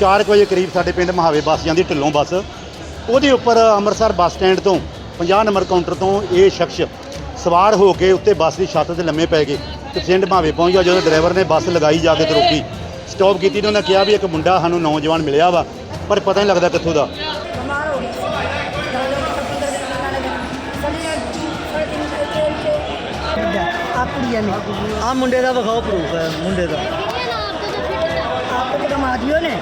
4 ਵਜੇ ਕਰੀਬ ਸਾਡੇ ਪਿੰਡ ਮਹਾਵੇ ਬੱਸ ਜਾਂਦੀ ਢਿੱਲੋਂ ਬੱਸ ਉਹਦੇ ਉੱਪਰ ਅੰਮ੍ਰਿਤਸਰ ਬੱਸ ਸਟੈਂਡ ਤੋਂ 50 ਨੰਬਰ ਕਾਊਂਟਰ ਤੋਂ ਇਹ ਸ਼ਖਸ ਸਵਾਰ ਹੋ ਕੇ ਉੱਤੇ ਬੱਸ ਦੀ ਛੱਤ ਤੇ ਲੰਮੇ ਪੈ ਗਏ ਤੇ ਪਿੰਡ ਮਹਾਵੇ ਪਹੁੰਚ ਗਿਆ ਜਦੋਂ ਡਰਾਈਵਰ ਨੇ ਬੱਸ ਲਗਾਈ ਜਾ ਕੇ ਤੇ ਰੋਕੀ। ਸਟਾਪ ਕੀਤੀ ਤੇ ਉਹਨਾਂ ਕਿਹਾ ਵੀ ਇੱਕ ਮੁੰਡਾ ਸਾਨੂੰ ਨੌਜਵਾਨ ਮਿਲਿਆ ਵਾ ਪਰ ਪਤਾ ਨਹੀਂ ਲੱਗਦਾ ਕਿੱਥੋਂ ਦਾ। ਆ ਮੁੰਡੇ ਦਾ ਵਿਖਾਓ ਪ੍ਰੂਫ ਹੈ ਮੁੰਡੇ ਦਾ। ਆਪ ਕਦਮ ਆਦਿਓ ਨੇ।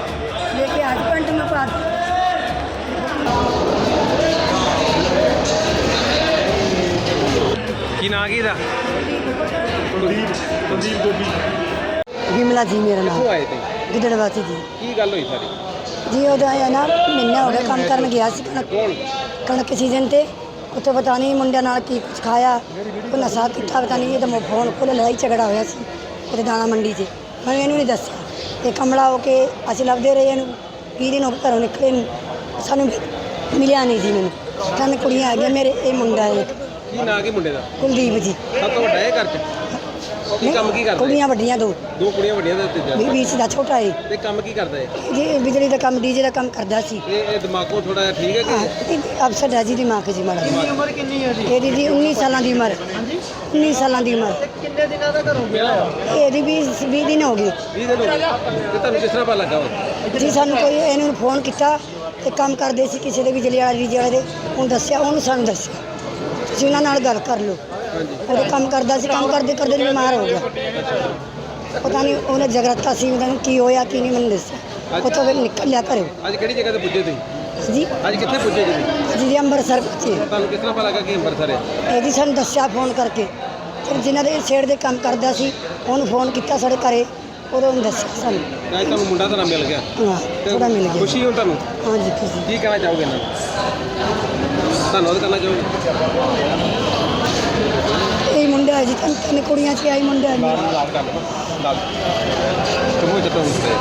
ਕੀ ਨਾਂ ਕੀ ਦਾ? ਕੁਲਦੀਪ ਕੁਲਦੀਪ ਗੋਬੀ ਵਿਮਲਾ ਜੀ ਮੇਰਾ ਨਾਮ। ਕਿੱਥੋਂ ਆਏ ਤੁਸੀਂ? ਗਿੱਦੜ ਵਾਸੀ ਕੀ ਗੱਲ ਹੋਈ ਸਾਰੀ? ਜੀ ਉਹਦਾ ਇਹ ਨਾ ਮਹੀਨਾ ਹੋ ਗਿਆ ਕੰਮ ਕਰਨ ਗਿਆ ਸੀ ਕਣਕ ਕੌਣ? ਕਣਕ ਸੀਜ਼ਨ ਤੇ। ਉੱਥੇ ਪਤਾ ਨਹੀਂ ਮੁੰਡਿਆਂ ਨਾਲ ਕੀ ਕੁਛ ਖਾਇਆ ਕੋਈ ਨਸ਼ਾ ਕੀਤਾ ਪਤਾ ਨਹੀਂ ਇਹ ਤਾਂ ਫੋਨ ਕੋਲ ਲੜਾਈ ਝਗੜਾ ਹੋਇਆ ਸੀ ਉੱਥੇ ਦਾਣਾ ਮੰਡੀ 'ਚ। ਮੈਂ ਇਹਨੂੰ ਨਹੀਂ ਦੱਸਿਆ। ਤੇ ਕਮਲਾ ਹੋ ਕੇ ਅਸੀਂ ਲੱਭਦੇ ਰਹੇ ਇਹਨੂੰ। ਵੀਹ ਦਿਨ ਹੋ ਗਏ ਘਰੋਂ ਨਿਕਲੇ ਨੂੰ। ਸਾਨੂੰ ਮਿਲਿਆ ਨਹੀਂ ਜੀ ਮੈਨੂੰ। ਤਾਂ ਕੁੜੀਆਂ ਆ ਗਈਆਂ ਮੇਰੇ ਇਹ ਮੁੰਡਾ ਹੈ। ਇੱਕ। ਕੀ ਨਾਂ ਕੀ ਮੁੰਡੇ ਦਾ? ਕੁਲਦੀਪ ਜੀ। ਸਭ ਤੋਂ ਵੱਡਾ ਇਹ ਘਰ ਚ? ਕੀ ਕੰਮ ਕੀ ਕਰਦਾ? ਹੈ ਕੁੜੀਆਂ ਵੱਡੀਆਂ ਦੋ। ਦੋ ਕੁੜੀਆਂ ਵੱਡੀਆਂ ਦੇ ਉੱਤੇ ਜਾ ਵੀ- ਵੀਚ ਦਾ ਛੋਟਾ ਹੈ ਤੇ ਕੰਮ ਕੀ ਕਰਦਾ ਹੈ ਜੀ ਬਿਜਲੀ ਦਾ ਕੰਮ ਡੀਜੇ ਦਾ ਕੰਮ ਕਰਦਾ ਸੀ। ਇਹ ਇਹ ਦਿਮਾਗੋਂ ਥੋੜਾ ਜਿਹਾ ਠੀਕ ਹੈ ਹਾਂ, ਕਿ ਇਹ ਅਫਸਰ ਹੈ ਜੀ ਦਿਮਾਗ ਜੀ ਮਾੜਾ ਕਿੰਨੀ ਉਮਰ ਕਿੰਨੀ ਹੈ ਜੀ? ਇਹਦੀ ਜੀ 19 ਸਾਲਾਂ ਦੀ ਉਮਰ। 19 ਸਾਲਾਂ ਦੀ ਉਮਰ। ਕਿੰਨੇ ਦਿਨਾਂ ਦਾ ਘਰੋਂ ਗਿਆ ਇਹਦੀ ਵੀ 20 ਦਿਨ ਹੋ ਗਏ। 20 ਦਿਨ ਹੋ ਗਏ। ਤੇ ਤੁਹਾਨੂੰ ਕਿਸ ਤਰ੍ਹਾਂ ਪਤਾ ਲੱਗਾ ਵਾ? ਜੀ ਸਾਨੂੰ ਕੋਈ ਇਹਨੂੰ ਫੋਨ ਕੀਤਾ ਤੇ ਕੰਮ ਕਰਦੇ ਸੀ ਕਿਸੇ ਦੇ ਬਿਜਲੀ ਵਾਲੇ ਡੀਜੇ ਵਾਲੇ ਦੇ। ਉਹਨੂੰ ਦੱਸਿਆ ਉਹਨੂੰ ਸਾਨੂੰ ਦੱਸਿਆ। ਉਹਨਾਂ ਨਾਲ ਗੱਲ ਕਰ ਲਓ। ਹਾਂਜੀ ਉਹ ਕੰਮ ਕਰਦਾ ਸੀ ਕੰਮ ਕਰਦੇ ਕਰਦੇ ਬਿਮਾਰ ਹੋ ਗਿਆ। ਪਤਾ ਨਹੀਂ ਉਹਨੇ ਜਗਰਾਤਾ ਸੀ ਉਹਨਾਂ ਨੂੰ ਕੀ ਹੋਇਆ ਕੀ ਨਹੀਂ ਮੈਨੂੰ ਦੱਸਿਆ। ਉੱਥੋਂ ਫਿਰ ਨਿਕਲ ਲਿਆ ਘਰੇ। ਅੱਜ ਕਿਹੜੀ ਜਗ੍ਹਾ ਤੇ ਪੁੱਜੇ ਤੁਸੀਂ? ਜੀ। ਅੱਜ ਕਿੱਥੇ ਪੁੱਜੇ ਜੀ ਅੱਜ ਜੀ ਅੰਮ੍ਰਿਤਸਰ ਪਹੁੰਚੇ ਤੁਹਾਨੂੰ ਕਿਸ ਤਰ੍ਹਾਂ ਪਤਾ ਲੱਗਾ ਕਿ ਅੰਮ੍ਰਿਤਸਰ ਹੈ? ਇਹਦੀ ਸਾਨੂੰ ਦੱਸਿਆ ਫੋਨ ਕਰਕੇ। ਫਿਰ ਜਿਨ੍ਹਾਂ ਦੇ ਛੇੜ ਦੇ ਕੰਮ ਕਰਦਾ ਸੀ ਉਹਨੂੰ ਫੋਨ ਕੀਤਾ ਸਾਡੇ ਘਰੇ। ਉਦੋਂ ਉਹਨੇ ਦੱਸਿਆ ਸਾਨੂੰ। ਅੱਜ ਤੁਹਾਨੂੰ ਮੁੰਡਾ ਤਾਂ ਮਿਲ ਗਿਆ। ਹਾਂ ਤੇ ਥੋੜਾ ਮਿਲ ਗਿਆ ਖੁਸ਼ੀ ਹੋ ਤੁਹਾਨੂੰ? ਹਾਂਜੀ ਖੁਸ਼ੀ। ਕੀ ਕਹਿਣਾ ਚਾਹੋਗੇ ਇਹਨਾਂ ਨੂੰ? ਧੰਨਵਾਦ ਕਰਨਾ ਚਾਹੋਗੇ? ਇਹ ਮੁੰਡਾ ਹੈ ਜੀ ਤਿੰਨ ਤਿੰਨ ਕੁੜੀਆਂ ਚ ਆਈ ਮੁੰਡਾ ਹੈ ਜੀ। ਨਾਲ ਕਰ। ਲਓ ਨਾਲ ਤੁਮੋ ਚੱਟੋ ਉਸਤੇ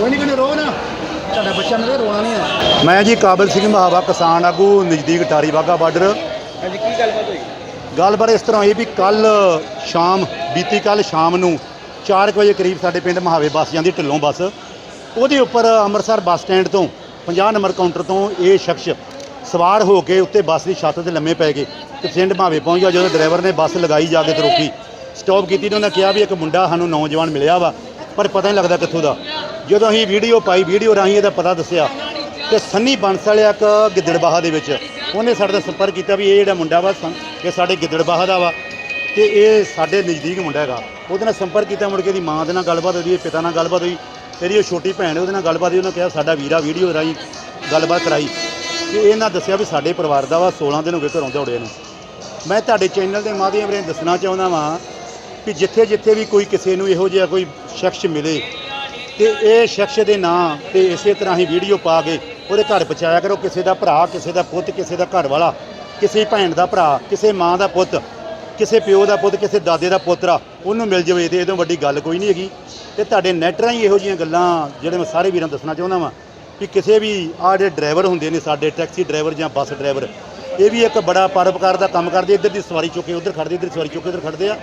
ਕੋਈ ਨਹੀਂ ਰੋ ਨਾ। ਤੁਹਾਡਾ ਬੱਚਾ ਮੇਰੇ ਰੋਣਾ ਨਹੀਂ ਹੈ ਮੈਂ ਜੀ ਕਾਬਲ ਸਿੰਘ ਮਹਾਵਾ ਕਿਸਾਨ ਆਗੂ ਨਜ਼ਦੀਕ ਟਾਰੀ ਵਾਗਾ ਬਾਰਡਰ। ਹਾਂਜੀ ਕੀ ਗੱਲਬਾਤ ਹੋਈ? ਗੱਲਬਾਤ ਇਸ ਤਰ੍ਹਾਂ ਹੋਈ ਵੀ ਕੱਲ ਸ਼ਾਮ ਬੀਤੀ ਕੱਲ ਸ਼ਾਮ ਨੂੰ 4 ਵਜੇ ਕਰੀਬ ਸਾਡੇ ਪਿੰਡ ਮਹਾਵੇ ਬੱਸ ਜਾਂਦੀ ਢਿੱਲੋਂ ਬੱਸ। ਉਹਦੇ ਉੱਪਰ ਅੰਮ੍ਰਿਤਸਰ ਬੱਸ ਸਟੈਂਡ ਤੋਂ 50 ਨੰਬਰ ਕਾਊਂਟਰ ਤੋਂ ਇਹ ਸ਼ਖਸ ਸਵਾਰ ਹੋ ਕੇ ਉੱਤੇ ਬੱਸ ਦੀ ਛੱਤ ਤੇ ਲੰਮੇ ਪੈ ਗਏ ਤੇ ਪਿੰਡ ਮਹਾਵੇ ਪਹੁੰਚ ਗਿਆ ਜਦੋਂ ਡਰਾਈਵਰ ਨੇ ਬੱਸ ਲਗਾਈ ਜਾ ਕੇ ਤੇ ਰੋਕੀ। ਸਟਾਪ ਕੀਤੀ ਤੇ ਉਹਨਾਂ ਕਿਹਾ ਵੀ ਇੱਕ ਮੁੰਡਾ ਸਾਨੂੰ ਨੌਜਵਾਨ ਮਿਲਿਆ ਵਾ, ਪਰ ਪਤਾ ਨਹੀਂ ਲੱਗਦਾ ਕਿੱਥੋਂ ਦਾ। ਜਦੋਂ ਅਸੀਂ ਵੀਡੀਓ ਪਾਈ, ਵੀਡੀਓ ਰਾਹੀਂ ਇਹਦਾ ਪਤਾ ਦੱਸਿਆ ਤੇ ਸੰਨੀ ਬੰਸਲ ਆ ਇੱਕ ਗਿੱਦੜਬਾਹਾ ਦੇ ਵਿੱਚ। ਉਹਨੇ ਸਾਡੇ ਨਾਲ ਸੰਪਰਕ ਕੀਤਾ ਵੀ ਇਹ ਜਿਹੜਾ ਮੁੰਡਾ ਵਾ, ਸੰ- ਇਹ ਸਾਡੇ ਗਿੱਦੜਬਾਹਾ ਦਾ ਵਾ। ਤੇ ਇਹ ਸਾਡੇ ਨਜ਼ਦੀਕ ਮੁੰਡਾ ਹੈਗਾ। ਉਹਦੇ ਨਾਲ ਸੰਪਰਕ ਕੀਤਾ, ਮੁੜ ਕੇ ਦੀ ਮਾਂ ਦੇ ਨਾਲ ਗੱਲਬਾਤ ਹੋਈ, ਪਿਤਾ ਨਾਲ ਗੱਲਬਾਤ ਹੋਈ ਤੇਰੀ ਉਹ ਛੋਟੀ ਭੈਣ ਉਹਦੇ ਨਾਲ ਗੱਲਬਾਤ ਹੋਈ, ਉਹਨੇ ਕਿਹਾ ਸਾਡਾ ਵੀਰਾ ਵੀਡੀਓ ਰਾਹੀਂ ਗੱਲਬਾਤ ਕਰਾਈ। ਤੇ ਇਹਨਾਂ ਦੱਸਿਆ ਵੀ ਸਾਡੇ ਪਰਿਵਾਰ ਦਾ ਵਾ 16 ਦਿਨ ਹੋ ਗਏ ਘਰੋਂ ਦੌੜੇ ਨੂੰ। ਮੈਂ ਤੁਹਾਡੇ ਚੈਨਲ ਦੇ ਮਾਧਿਅਮ ਰਾਹੀਂ ਦੱਸਣਾ ਚਾਹੁੰਦਾ ਵਾਂ ਕਿ ਜਿੱਥੇ ਜਿੱਥੇ ਵੀ ਕੋਈ ਕਿਸੇ ਨੂੰ ਇਹੋ ਜਿਹਾ ਕੋਈ ਸ਼ਖਸ ਮਿਲੇ, ਤੇ ਇਹ ਸ਼ਖਸ ਦੇ ਨਾਂ ਤੇ ਇਸੇ ਤਰ੍ਹਾਂ ਹੀ ਵੀਡੀਓ ਪਾ ਕੇ ਉਹਦੇ ਘਰ ਪਹੁੰਚਾਇਆ ਕਰੋ। ਕਿਸੇ ਦਾ ਭਰਾ, ਕਿਸੇ ਦਾ ਪੁੱਤ, ਕਿਸੇ ਦਾ ਘਰ ਵਾਲਾ ਕਿਸੇ ਭੈਣ ਦਾ ਭਰਾ, ਕਿਸੇ ਮਾਂ ਦਾ ਪੁੱਤ। ਕਿਸੇ ਪਿਓ ਦਾ ਪੁੱਤ, ਕਿਸੇ ਦਾਦੇ ਦਾ ਪੋਤਰਾ ਉਹਨੂੰ ਮਿਲ ਜਾਵੇ ਤੇ ਇਹਦੋਂ ਵੱਡੀ ਗੱਲ ਕੋਈ ਨਹੀਂ ਹੈਗੀ। ਤੇ ਤੁਹਾਡੇ ਨੈਟ ਰਾਹੀਂ ਇਹੋ ਜਿਹੀਆਂ ਗੱਲਾਂ ਜਿਹੜੇ ਮੈਂ ਸਾਰੇ ਵੀਰਾਂ ਨੂੰ ਦੱਸਣਾ ਚਾਹੁੰਦਾ ਵਾਂ ਕਿ ਕਿਸੇ ਵੀ ਆਹ ਜਿਹੜੇ ਡਰਾਈਵਰ ਹੁੰਦੇ ਨੇ, ਸਾਡੇ ਟੈਕਸੀ ਡਰਾਈਵਰ ਜਾਂ ਬੱਸ ਡਰਾਈਵਰ, ਇਹ ਵੀ ਇੱਕ ਬੜਾ ਪਰਉਪਕਾਰ ਦਾ ਕੰਮ ਕਰਦੇ, ਇੱਧਰ ਦੀ ਸਵਾਰੀ ਚੁੱਕ ਕੇ, ਉੱਧਰ ਖੜਦੇ ਇੱਧਰ ਸਵਾਰੀ ਚੁੱਕ ਕੇ, ਉੱਧਰ ਖੜਦੇ ਆ।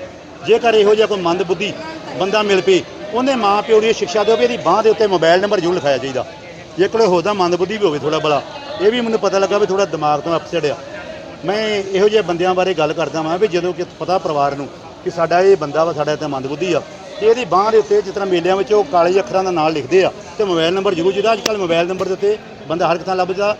ਜੇਕਰ ਇਹੋ ਜਿਹਾ ਕੋਈ ਮੰਦ ਬੁੱਧੀ ਬੰਦਾ ਮਿਲ ਪਏ, ਉਹਨੇ ਮਾਂ ਪਿਓ ਦੀ ਸਿੱਖਿਆ ਦਿਓ ਵੀ ਇਹਦੀ ਬਾਹ ਦੇ ਉੱਤੇ ਮੋਬਾਈਲ ਨੰਬਰ ਜ਼ਰੂਰ ਲਿਖਾਇਆ ਚਾਹੀਦਾ। ਜੇ ਕੋਈ ਹੋਦਾ ਮੰਦ ਬੁੱਧੀ ਵੀ ਹੋਵੇ ਥੋੜਾ ਬਲਾ, ਇਹ ਵੀ ਮੈਨੂੰ ਪਤਾ ਲੱਗਾ ਵੀ ਥੋੜਾ ਦਿਮਾਗ ਤੋਂ ਅਪਸੈਟ ਆ। ਮੈਂ ਇਹੋ ਜਿਹੇ ਬੰਦਿਆਂ ਬਾਰੇ ਗੱਲ ਕਰਦਾ ਵਾਂ ਵੀ ਜਦੋਂ ਕਿ ਪਤਾ ਪਰਿਵਾਰ ਨੂੰ ਕਿ ਸਾਡਾ ਇਹ ਬੰਦਾ ਵਾ, ਸਾਡਾ ਤੇ ਮੰਦ ਬੁੱਧੀ ਆ, ਤੇ ਇਹਦੀ ਬਾਹ ਦੇ ਉੱਤੇ ਜਿਸ ਤਰ੍ਹਾਂ ਮੇਲਿਆਂ ਵਿੱਚ ਉਹ ਕਾਲੇ ਅੱਖਰਾਂ ਦਾ ਨਾਲ ਲਿਖਦੇ ਆ, ਤੇ ਮੋਬਾਈਲ ਨੰਬਰ ਜ਼ਰੂਰ ਜਿਹਦਾ ਅੱਜ ਕੱਲ੍ਹ ਮੋਬਾਈਲ ਨੰਬਰ ਦੇ ਉੱਤੇ ਬੰਦਾ ਹਰ ਇੱਕ ਲੱਭਦਾ।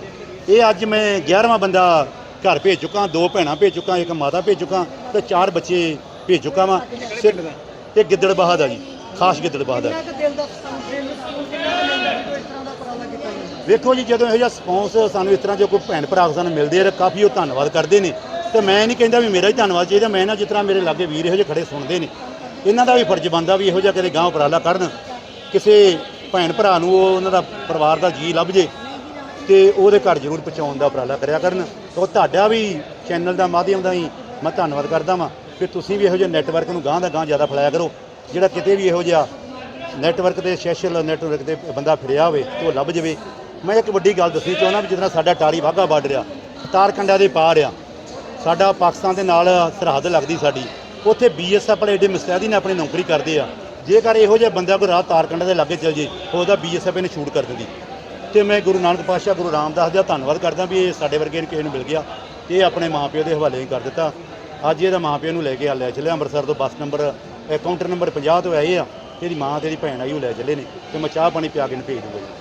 ਇਹ ਅੱਜ ਮੈਂ 11ਵਾਂ ਬੰਦਾ ਘਰ ਭੇਜ ਚੁੱਕਾ, ਦੋ ਭੈਣਾਂ ਭੇਜ ਚੁੱਕਾ, ਇੱਕ ਮਾਤਾ ਭੇਜ ਚੁੱਕਾ, ਤੇ ਚਾਰ ਬੱਚੇ ਭੇਜ ਚੁੱਕਾ ਵਾਂ। ਸਿਰ- ਗਿੱਦੜ ਗਿੱਦੜਬਾਹਾ ਦਾ ਜੀ, ਖਾਸ ਗਿੱਦੜਬਾਹਾ ਦਾ। ਦਾ ਸੰਪਰੇਮ ਸਕੂਲ ਕਿੰਨਾ ਕੁ ਲੈਂਦਾ ਵੀ ਕੋਈ ਇਸ ਤਰ੍ਹਾਂ ਦਾ ਉਪਰਾਲਾ ਕੀਤਾ ਜਾਵੇ ਵੇਖੋ ਜੀ, ਜਦੋਂ ਇਹੋ ਜਿਹਾ ਸਪੌਂਸ ਸਾਨੂੰ ਇਸ ਤਰ੍ਹਾਂ ਜੋ ਕੋਈ ਭੈਣ ਭਰਾ ਸਾਨੂੰ ਮਿਲਦੇ ਆ ਤਾਂ ਕਾਫੀ ਉਹ ਧੰਨਵਾਦ ਕਰਦੇ ਨੇ। ਤੇ ਮੈਂ ਨਹੀਂ ਕਹਿੰਦਾ ਵੀ ਮੇਰਾ ਹੀ ਧੰਨਵਾਦ ਚਾਹੀਦਾ, ਮੈਂ ਨਾ ਜਿਸ ਤਰ੍ਹਾਂ ਮੇਰੇ ਲਾਗੇ ਵੀਰ ਇਹੋ ਜਿਹੇ ਖੜੇ ਸੁਣਦੇ ਨੇ। ਇਹਨਾਂ ਦਾ ਵੀ ਫਰਜ਼ ਬਣਦਾ ਵੀ ਇਹੋ ਜਿਹਾ ਕਦੇ ਗਾਂਹ ਉਪਰਾਲਾ ਕਰਨ। ਕਿਸੇ ਭੈਣ ਭਰਾ ਨੂੰ ਉਹ ਉਹਨਾਂ ਦਾ ਪਰਿਵਾਰ ਦਾ ਜੀ ਲੱਭ ਜੇ ਤੇ ਉਹਦੇ ਘਰ ਜ਼ਰੂਰ ਪਹੁੰਚਾਉਣ ਦਾ ਉਪਰਾਲਾ ਕਰਿਆ ਕਰਨ। ਤੇ ਤੁਹਾਡਾ ਵੀ ਚੈਨਲ ਦਾ ਮਾਧਿਅਮ ਦਾ ਹੀ ਮੈਂ ਧੰਨਵਾਦ ਕਰਦਾ ਵਾਂ। ਕਿ ਤੁਸੀਂ ਵੀ ਇਹੋ ਜਿਹੇ ਨੈਟਵਰਕ ਨੂੰ ਗਾਂਹ ਦਾ ਗਾਂਹ ਜ਼ਿਆਦਾ ਫੈਲਾਇਆ ਕਰੋ। ਜਿਹੜਾ ਕਿਤੇ ਵੀ ਇਹੋ ਜਿਹਾ ਨੈਟਵਰਕ ਤੇ ਸੋਸ਼ਲ ਨੈਟਵਰਕ ਤੇ ਬੰਦਾ ਫਿਰਿਆ ਹੋਵੇ ਉਹ ਲੱਭ ਜਵੇ। ਮੈਂ ਇੱਕ ਵੱਡੀ ਗੱਲ ਦੱਸਣੀ ਚਾਹੁੰਦਾ ਵੀ ਜਿੱਦਾਂ ਸਾਡਾ ਟਾਰੀ ਵਾਹਗਾ ਬਾਰਡਰ ਆ ਤਾਰਕੰਡਾ ਦੇ ਪਾਰ ਆ, ਸਾਡਾ ਪਾਕਿਸਤਾਨ ਦੇ ਨਾਲ ਸਰਹੱਦ ਲੱਗਦੀ ਸਾਡੀ, ਉੱਥੇ ਬੀਐਸਐਫ ਵਾਲੇ ਏਡੇ ਮੁਸਤੈਦੀ ਨੇ ਆਪਣੀ ਨੌਕਰੀ ਕਰਦੇ ਆ, ਜੇਕਰ ਇਹੋ ਜਿਹਾ ਬੰਦਾ ਕੋਈ ਰਾਤ ਤਾਰਕੰਡਾ ਦੇ ਲਾਗੇ ਚੱਲ ਜੇ ਉਹਦਾ ਬੀਐਸਐਫ ਇਹਨੇ ਸ਼ੂਟ ਕਰ ਦਿੰਦੀ ਤੇ ਮੈਂ ਗੁਰੂ ਨਾਨਕ ਪਾਤਸ਼ਾਹ, ਗੁਰੂ ਰਾਮਦਾਸ ਦਾ ਧੰਨਵਾਦ ਕਰਦਾ ਵੀ ਇਹ ਸਾਡੇ ਵਰਗੇ ਕਿਸੇ ਨੂੰ ਮਿਲ ਗਿਆ, ਇਹ ਆਪਣੇ ਮਾਪਿਓ ਦੇ ਹਵਾਲੇ ਹੀ ਕਰ ਦਿੱਤਾ। ਅੱਜ ਇਹਦਾ ਮਾਪਿਓ ਨੂੰ ਲੈ ਕੇ ਆ ਲੈ ਚੱਲੇ ਅੰਮ੍ਰਿਤਸਰ ਤੋਂ ਬੱਸ ਨੰਬਰ ਇਹ ਕਾਊਂਟਰ ਨੰਬਰ 50 ਤੋਂ ਆਏ ਆ, ਇਹਦੀ ਮਾਂ ਤੇ ਇਹਦੀ ਭੈਣ ਆਈ, ਉਹ ਲੈ ਚੱਲੇ ਨੇ, ਤੇ ਮੈਂ ਚਾਹ ਪਾਣੀ ਪਿਆ ਕੇ ਇਹਨੂੰ ਭੇਜ ਦੂੰਗਾ